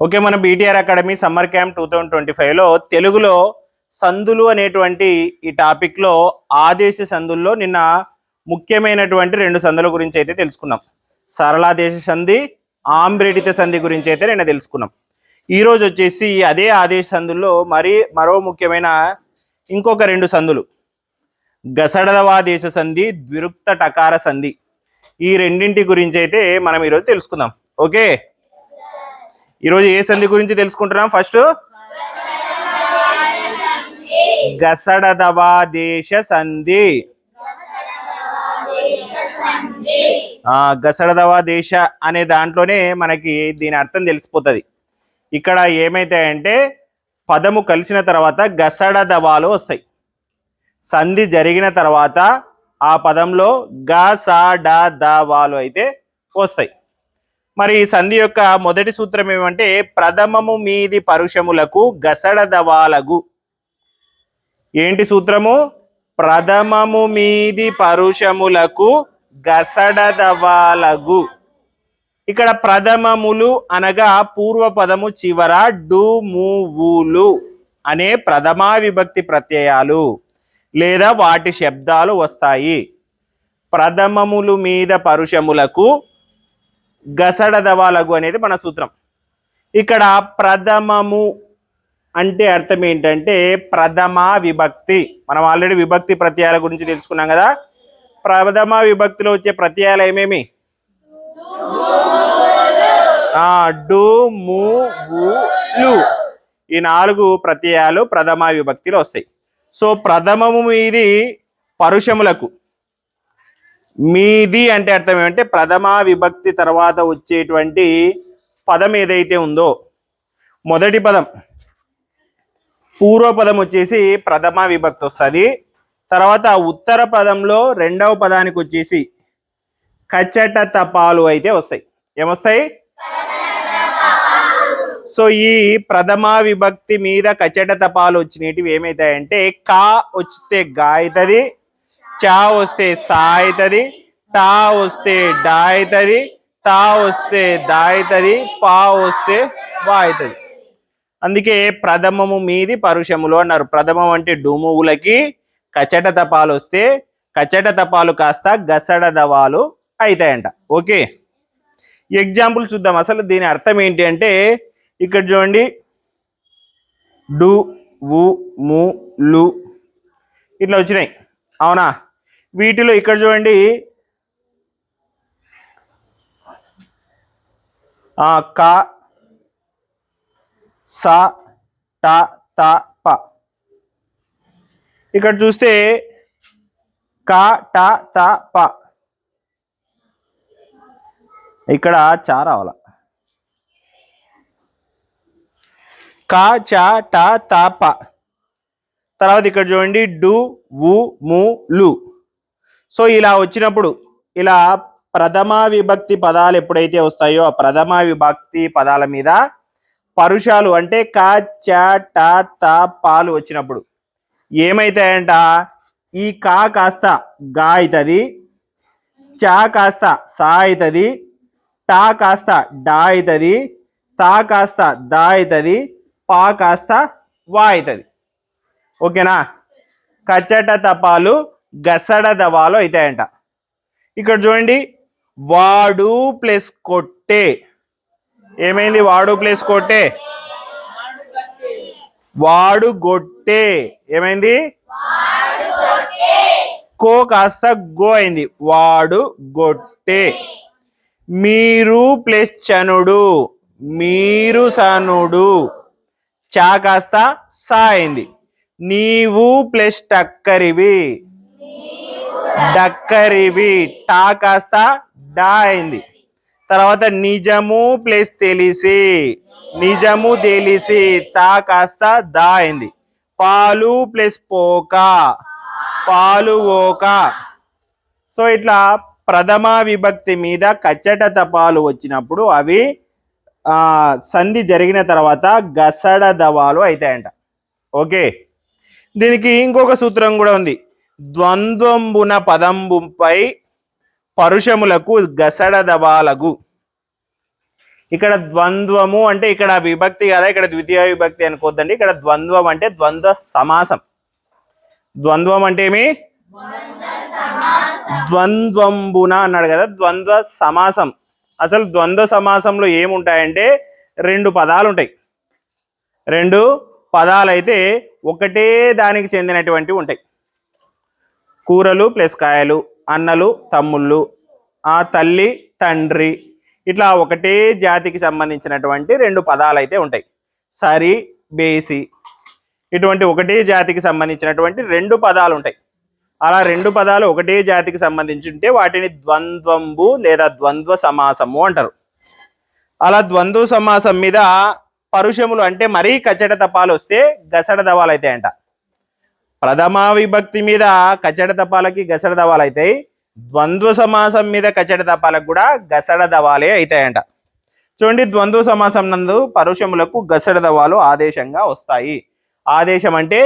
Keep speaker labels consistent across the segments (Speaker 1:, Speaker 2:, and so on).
Speaker 1: Okay మన BTR academy summer camp two thousand twenty ఫైవ్లో తెలుగులో సందులు అనేటువంటి ఈ టాపిక్లో ఆదేశ సందుల్లో నిన్న ముఖ్యమైనటువంటి రెండు సందుల గురించి అయితే తెలుసుకున్నాం. సరళాదేశ సంధి ఆంబ్రేడిత సంధి గురించి అయితే నిన్న తెలుసుకున్నాం. ఈరోజు వచ్చేసి అదే ఆదేశ సందుల్లో మరి మరో ముఖ్యమైన ఇంకొక రెండు సందులు. గసడదవాదేశ సంధి ద్విరుక్త టకార సంధి. ఈ రెండింటి గురించి అయితే మనం ఈరోజు తెలుసుకుందాం. ఓకే? ఈరోజు ఏ సంధి గురించి తెలుసుకుంటున్నాం? ఫస్ట్ గసడదవాదేశ సంధి. ఆ గసడదవా దేశ అనే దాంట్లోనే మనకి దీని అర్థం తెలిసిపోతుంది. ఇక్కడ ఏమైతాయంటే పదము కలిసిన తర్వాత గసడదవాలు వస్తాయి. సంధి జరిగిన తర్వాత ఆ పదంలో గ స డ ద వాలు అయితే వస్తాయి. మరి సంధి యొక్క మొదటి సూత్రం ఏమంటే ప్రథమము మీది పరుషములకు గసడదవాలగు. ఏంటి సూత్రము? ప్రథమము మీది పరుషములకు గసడదవాలగు. ఇక్కడ ప్రథమములు అనగా పూర్వ పదము చివర డు అనే ప్రథమా విభక్తి ప్రత్యయాలు లేదా వాటి శబ్దాలు వస్తాయి. ప్రథమములు మీద పరుషములకు గసడదవాలగు అనేది మన సూత్రం. ఇక్కడ ప్రథమము అంటే అర్థం ఏంటంటే ప్రథమ విభక్తి. మనం ఆల్రెడీ విభక్తి ప్రత్యయాల గురించి తెలుసుకున్నాం కదా. ప్రథమ విభక్తిలో వచ్చే ప్రత్యయాలు ఏమేమి? డు ము లు. ఈ నాలుగు ప్రత్యయాలు ప్రథమ విభక్తిలో వస్తాయి. సో ప్రథమము మీది పరుషములకు. మీది అంటే అర్థం ఏమంటే ప్రథమ విభక్తి తర్వాత వచ్చేటువంటి పదం ఏదైతే ఉందో మొదటి పదం. పూర్వ పదం వచ్చేసి ప్రథమ విభక్తి వస్తుంది. తర్వాత ఉత్తర పదంలో రెండవ పదానికి వచ్చేసి కచ్చట తపాలు అయితే వస్తాయి. ఏమొస్తాయి? సో ఈ ప్రథమ విభక్తి మీద కచ్చట తపాలు వచ్చినవి ఏమవుతాయంటే కా వస్తే గా అవుతుంది చా వస్తే సా అవుతుంది టా వస్తే డా అవుతుంది తా వస్తే దా అవుతుంది పా వస్తే వా అవుతుంది అందుకే ప్రథమము మీది పరుషములు అన్నారు. ప్రథమం అంటే డూమువులకి కచట తపాలు వస్తే కచట తపాలు కాస్త గసడ దవాలు అవుతాయంట ఓకే? ఎగ్జాంపుల్ చూద్దాం. అసలు దీని అర్థం ఏంటి అంటే ఇక్కడ చూడండి. డు వు ము లు ఇట్లా వచ్చినాయి. అవునా? వీటిలో ఇక్కడ చూడండి. క స ట త ప. ఇక్కడ చూస్తే క ట త ప. ఇక్కడ చా రావాల. క చ ట త ప. తర్వాత ఇక్కడ చూడండి. డు వు ము లు. సో ఇలా వచ్చినప్పుడు ఇలా ప్రథమ విభక్తి పదాలు ఎప్పుడైతే వస్తాయో ఆ ప్రథమ విభక్తి పదాల మీద పరుషాలు అంటే క చ ట త పాలు వచ్చినప్పుడు ఏమైతాయంట? ఈ కా కాస్త గా అవుతుంది చా కాస్త సా అవుతుంది టా కాస్త డా అవుతుంది తా కాస్త దా అవుతుంది పా కాస్త వా అవుతుంది ఓకేనా? కచ్చట తపాలు గసడ దవాలు అవుతాయంట ఇక్కడ చూడండి వాడు ప్లస్ కొట్టే. ఏమైంది? వాడు ప్లస్ కొట్టే. వాడు గొట్టే. ఏమైంది? కో కాస్త గో అయింది. వాడు గొట్టే. మీరు ప్లస్ చనుడు. మీరు సనుడు. చా కాస్త సా అయింది. నీవు ప్లస్ టక్కరివి. డక్కరివి. టా కాస్త డా అయింది. తర్వాత నిజము ప్లస్ తెలిసి నిజము తెలిసి తా కాస్త దా అయింది. పాలు ప్లస్ పోక పాలు ఓక. సో ఇట్లా ప్రథమ విభక్తి మీద కచ్చట తపాలు వచ్చినప్పుడు అవి సంధి జరిగిన తర్వాత గసడ దవాలు అవుతాయంట ఓకే? దీనికి ఇంకొక సూత్రం కూడా ఉంది. ద్వంద్వంబున పదంబుపై పరుషములకు గసడదవాలగు. ఇక్కడ ద్వంద్వము అంటే ఇక్కడ విభక్తి కదా ఇక్కడ ద్వితీయ విభక్తి అనుకోద్దండి. ఇక్కడ ద్వంద్వం అంటే ద్వంద్వ సమాసం. ద్వంద్వం అంటే ఏమి? ద్వంద్వంబున అన్నాడు కదా ద్వంద్వ సమాసం. అసలు ద్వంద్వ సమాసంలో ఏముంటాయంటే రెండు పదాలు ఉంటాయి రెండు పదాలు అయితే ఒకటే దానికి చెందినటువంటివి ఉంటాయి. కూరలు ప్లస్ కాయలు అన్నలు తమ్ముళ్ళు ఆ తల్లి తండ్రి ఇట్లా ఒకటే జాతికి సంబంధించినటువంటి రెండు పదాలు అయితే ఉంటాయి. సరి బేసి ఇటువంటి ఒకటే జాతికి సంబంధించినటువంటి రెండు పదాలు ఉంటాయి. అలా రెండు పదాలు ఒకటే జాతికి సంబంధించి ఉంటే వాటిని ద్వంద్వంబు లేదా ద్వంద్వ సమాసము అంటారు. అలా ద్వంద్వ సమాసం మీద పరుషములు అంటే మరీ కచ్చట తపాలు వస్తే గసడ దవాలు అవుతాయంట ప్రథమా విభక్తి మీద కచడ తపాలకి గసడ దవాలు అవుతాయి. ద్వంద్వ సమాసం మీద కచడ తపాలకు కూడా గసడ దవాలే అవుతాయంట. చూడండి ద్వంద్వ సమాసం నందు పరుషములకు గసడ దవాలు ఆదేశంగా వస్తాయి. ఆదేశం అంటే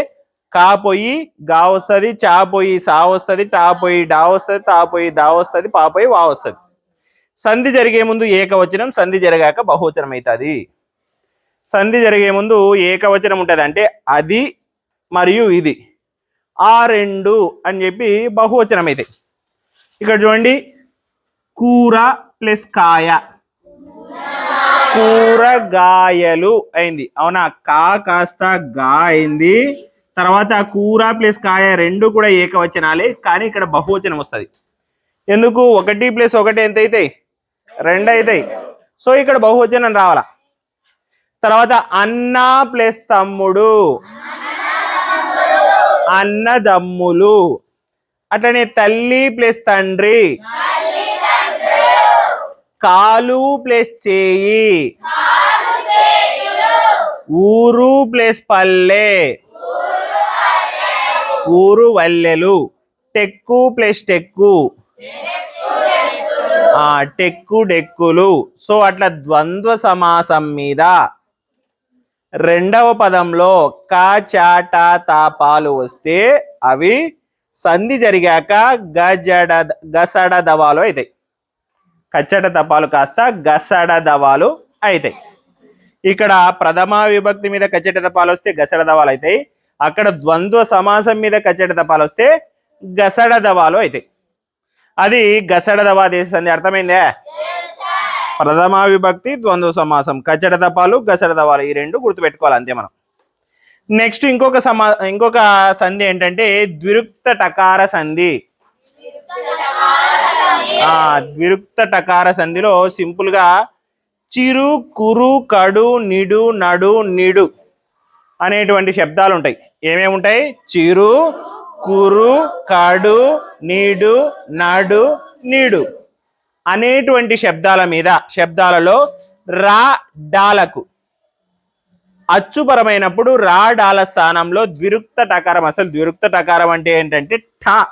Speaker 1: కా పోయి గా వస్తుంది చా పోయి సా వస్తుంది టా పోయి డా వస్తుంది తా పోయి దా వస్తుంది పా పోయి వా వస్తుంది. సంధి జరిగే ముందు ఏకవచనం సంధి జరగాక బహువచనం అవుతుంది. సంధి జరిగే ముందు ఏకవచనం ఉంటుంది అంటే అది మరియు ఇది. ఆ రెండు అని చెప్పి బహువచనం అయితే ఇక్కడ చూడండి కూర ప్లస్ కాయ. కూరగాయలు అయింది. అవునా? కా కాస్త గా అయింది. తర్వాత కూర ప్లస్ కాయ రెండు కూడా ఏకవచనాలే కానీ ఇక్కడ బహువచనం వస్తుంది. ఎందుకు? ఒకటి ప్లస్ ఒకటి ఎంత అవుతాయి రెండు అవుతాయి సో ఇక్కడ బహువచనం రావాలా? తర్వాత అన్న ప్లస్ తమ్ముడు. అన్నదమ్ములు. అట్లనే తల్లి ప్లస్ తండ్రి. కాలు ప్లస్ చేయి. ఊరు ప్లస్ పల్లె. ఊరు వల్లెలు. టెక్కు ప్లస్ టెక్కు. టెక్కు డెక్కులు. సో అట్లా ద్వంద్వ సమాసం మీద రెండవ పదంలో కా చాట తాపాలు వస్తే అవి సంధి జరిగాక గజడ గసడ దవాలు అవుతాయి కచ్చట తపాలు కాస్త గసడ దవాలు అవుతాయి ఇక్కడ ప్రథమ విభక్తి మీద కచ్చట తపాలు వస్తే గసడ దవాలు అవుతాయి అక్కడ ద్వంద్వ సమాసం మీద కచ్చట తపాలు వస్తే గసడ దవాలు అవుతాయి అది గసడ దవా దేశ సంధి అర్థమైందే? ప్రథమా విభక్తి ద్వంద్వ సమాసం కచ్చట తపాలు గసడ తపాలు ఈ రెండు గుర్తుపెట్టుకోవాలి అంతే మనం. నెక్స్ట్ ఇంకొక సమా ఇంకొక సంధి ఏంటంటే ద్విరుక్త టకార సంధి. ఆ ద్విరుక్త టకార సంధిలో సింపుల్గా చిరు కురు కడు నిడు నడు నిడు అనేటువంటి శబ్దాలు ఉంటాయి. ఏమేమి ఉంటాయి? చిరు కురు కడు నీడు నడు నీడు. అనేటువంటి శబ్దాల మీద శబ్దాలలో రా డాలకు. అచ్చుపరమైనప్పుడు రా డాల స్థానంలో ద్విరుక్త టకారం. అసలు ద్విరుక్త టకారం అంటే ఏంటంటే ఠ.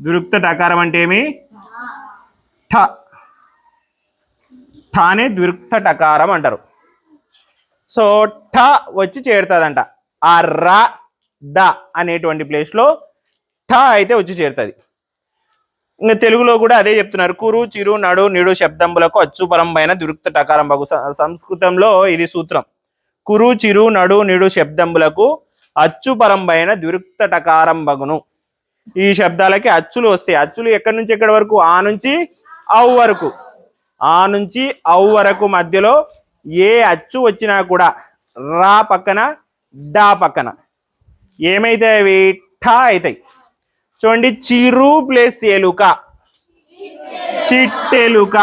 Speaker 1: ద్విరుక్త టకారం అంటే ఏమి? ఠ. ఠానే ద్విరుక్త టకారం అంటారు. సో ఠ వచ్చి చేరుతుందంట. ఆ రా డ అనేటువంటి ప్లేస్లో ఠ అయితే వచ్చి చేరుతుంది. ఇంకా తెలుగులో కూడా అదే చెప్తున్నారు. కురు చిరు నడు నిడు శబ్దంబులకు అచ్చుపరంపైన దురుక్త టకారం బగు సంస్కృతంలో ఇది సూత్రం. కురు చిరు నడు నిడు శబ్దంబులకు అచ్చుపరంపైన దురుక్త టకారం బగును ఈ శబ్దాలకి అచ్చులు వస్తాయి. అచ్చులు ఎక్కడి నుంచి ఎక్కడి వరకు? ఆ నుంచి అవు వరకు. ఆ నుంచి ఔ వరకు మధ్యలో ఏ అచ్చు వచ్చినా కూడా రా పక్కన డా పక్కన. ఏమైతే అవి? ఠా అవుతాయి చూడండి చిరు ప్లస్ ఎలుక చిట్టెలుక.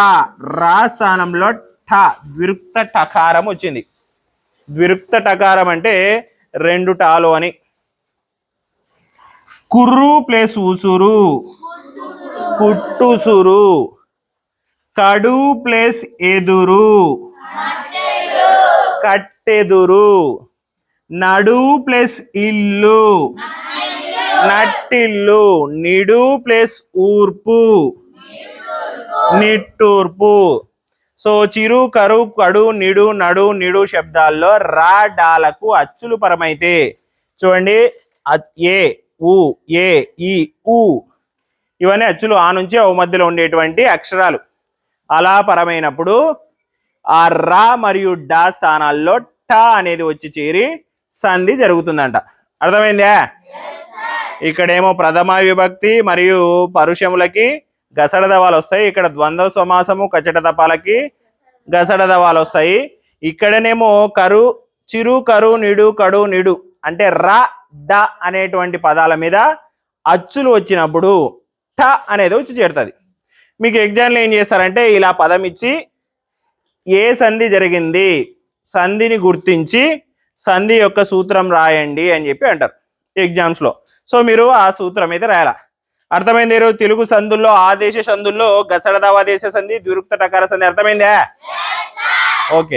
Speaker 1: రా స్థానంలో ఠ ద్విరుక్త టకారం వచ్చింది. ద్విరుక్త టకారం అంటే రెండు టాలు అని. కుర్రు ప్లస్ ఉసురు. కుట్టుసురు. కడు ప్లస్ ఎదురు. కట్టెదురు. నడు ప్లస్ ఇల్లు. నట్టిల్లు నిడు ప్లస్ ఊర్పు. నిట్టూర్పు. సో చిరు కరు కడు నిడు నడు నిడు శబ్దాల్లో రా డాలకు అచ్చులు పరమైతే. చూడండి అ- ఏ ఉ ఏ ఈ ఊ. ఇవన్నీ అచ్చులు ఆ నుంచి ఓ మధ్యలో ఉండేటువంటి అక్షరాలు. అలా పరమైనప్పుడు ఆ రా మరియు డా స్థానాల్లో ట అనేది వచ్చి చేరి సంధి జరుగుతుందంట. అర్థమైందా? ఇక్కడేమో ప్రథమ విభక్తి మరియు పరుషములకి గసడ దవాలు వస్తాయి. ఇక్కడ ద్వంద్వ సమాసము కచట తపాలకి గసడ దవాలు వస్తాయి. ఇక్కడనేమో కరు చిరు కరు నిడు కడు నిడు అంటే ర డ అనేటువంటి పదాల మీద అచ్చులు వచ్చినప్పుడు ట అనేది వచ్చి చేరుతుంది. మీకు ఎగ్జామ్లో ఏం చేస్తారంటే ఇలా పదం ఇచ్చి ఏ సంధి జరిగింది సంధిని గుర్తించి సంధి యొక్క సూత్రం రాయండి అని చెప్పి అంటారు. ఎగ్జామ్స్లో. సో మీరు ఆ సూత్రం అయితే రాయాల? అర్థమైంది తెలుగు సంధుల్లో ఆదేశ సంధుల్లో గసడ దావాదేశ సంధి ద్విరుక్త టకార సంధి అర్థమైందా? ఓకే.